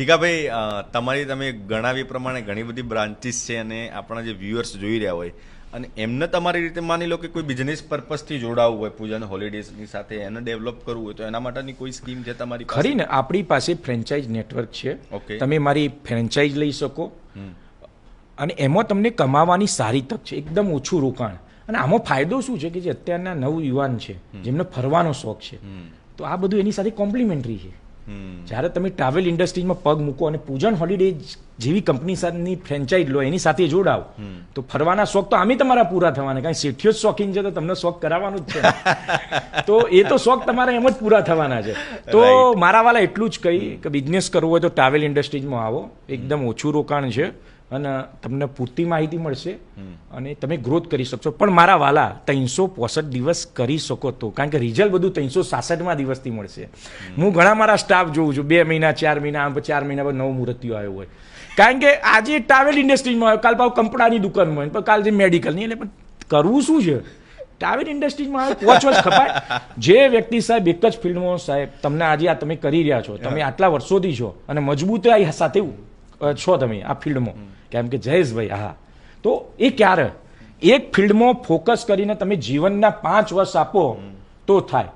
જીગાભાઈ તમારી તમે ગણાવી પ્રમાણે ઘણી બધી બ્રાન્ચીસ છે અને આપણા જે વ્યુઅર્સ જોઈ રહ્યા હોય અને એમને તમારી રીતે માની લો કે કોઈ બિઝનેસ પર્પઝથી જોડાવવું હોય પૂજાને હોલિડેઝની સાથે એને ડેવલપ કરવું હોય તો એના માટેની કોઈ સ્કીમ છે તમારી પાસે? ખરી ને આપણી પાસે ફ્રેન્ચાઇઝ નેટવર્ક છે. ઓકે. તમે મારી ફ્રેન્ચાઇઝ લઈ શકો. અને એમાં તમને કમાવાની સારી તક છે એકદમ ઓછું રોકાણ. અને આમાં ફાયદો શું છે કે જે અત્યારના નવ યુવાન છે જેમને ફરવાનો શોખ છે. તો આ બધું એની સાથે કોમ્પ્લિમેન્ટરી છે. જ્યારે તમે ટ્રાવેલ ઇન્ડસ્ટ્રીમાં પગ મૂકો અને પૂજન હોલિડે જેવી કંપની સાથેની ફ્રેન્ચાઇઝ લો એની સાથે જોડાવો તો ફરવાના શોખ તો આમે તમારા પૂરા થવાના કારણ શેઠિયો જ શોખીન છે તો તમને શોખ કરાવવાનું જ છે. તો એ તો શોખ તમારા એમ જ પૂરા થવાના છે. તો. મારા વાલા એટલું જ કહી કે બિઝનેસ કરવો હોય તો ટ્રાવેલ ઇન્ડસ્ટ્રીઝમાં આવો એકદમ ઓછું રોકાણ છે. અને તમને પૂરતી માહિતી મળશે અને તમે ગ્રોથ કરી શકશો. પણ મારા વાલા ત્રણસો પોસઠ દિવસ કરી શકો તો. કારણ કે રિઝલ્ટ બધું ત્રણસો સાસઠમાં દિવસથી મળશે. હું ઘણા મારા સ્ટાફ જોઉં છું. બે મહિના ચાર મહિના આમ ચાર મહિના પર નવ મુહૂર્તિઓ આવ્યો હોય. કારણ કે આજે ટ્રાવેલ ઇન્ડસ્ટ્રીમાં આવ્યો કાલ પાછું કપડાની દુકાનમાં હોય, પણ કાલ જે મેડિકલની એટલે પણ કરવું શું છે? ટ્રાવેલ ઇન્ડસ્ટ્રીમાં પાંચ વર્ષ ખપાય. જે વ્યક્તિ સાહેબ એક જ ફિલ્ડમાં સાહેબ તમને આજે આ તમે કરી રહ્યા છો. તમે આટલા વર્ષોથી છો અને મજબૂતાઈ સાથે છો તમે આ ફિલ્ડમાં કેમ કે જયેશભાઈ હા તો એ ક્યારે? એક ફિલ્ડમાં ફોકસ કરીને તમે જીવનના પાંચ વર્ષ આપો તો થાય.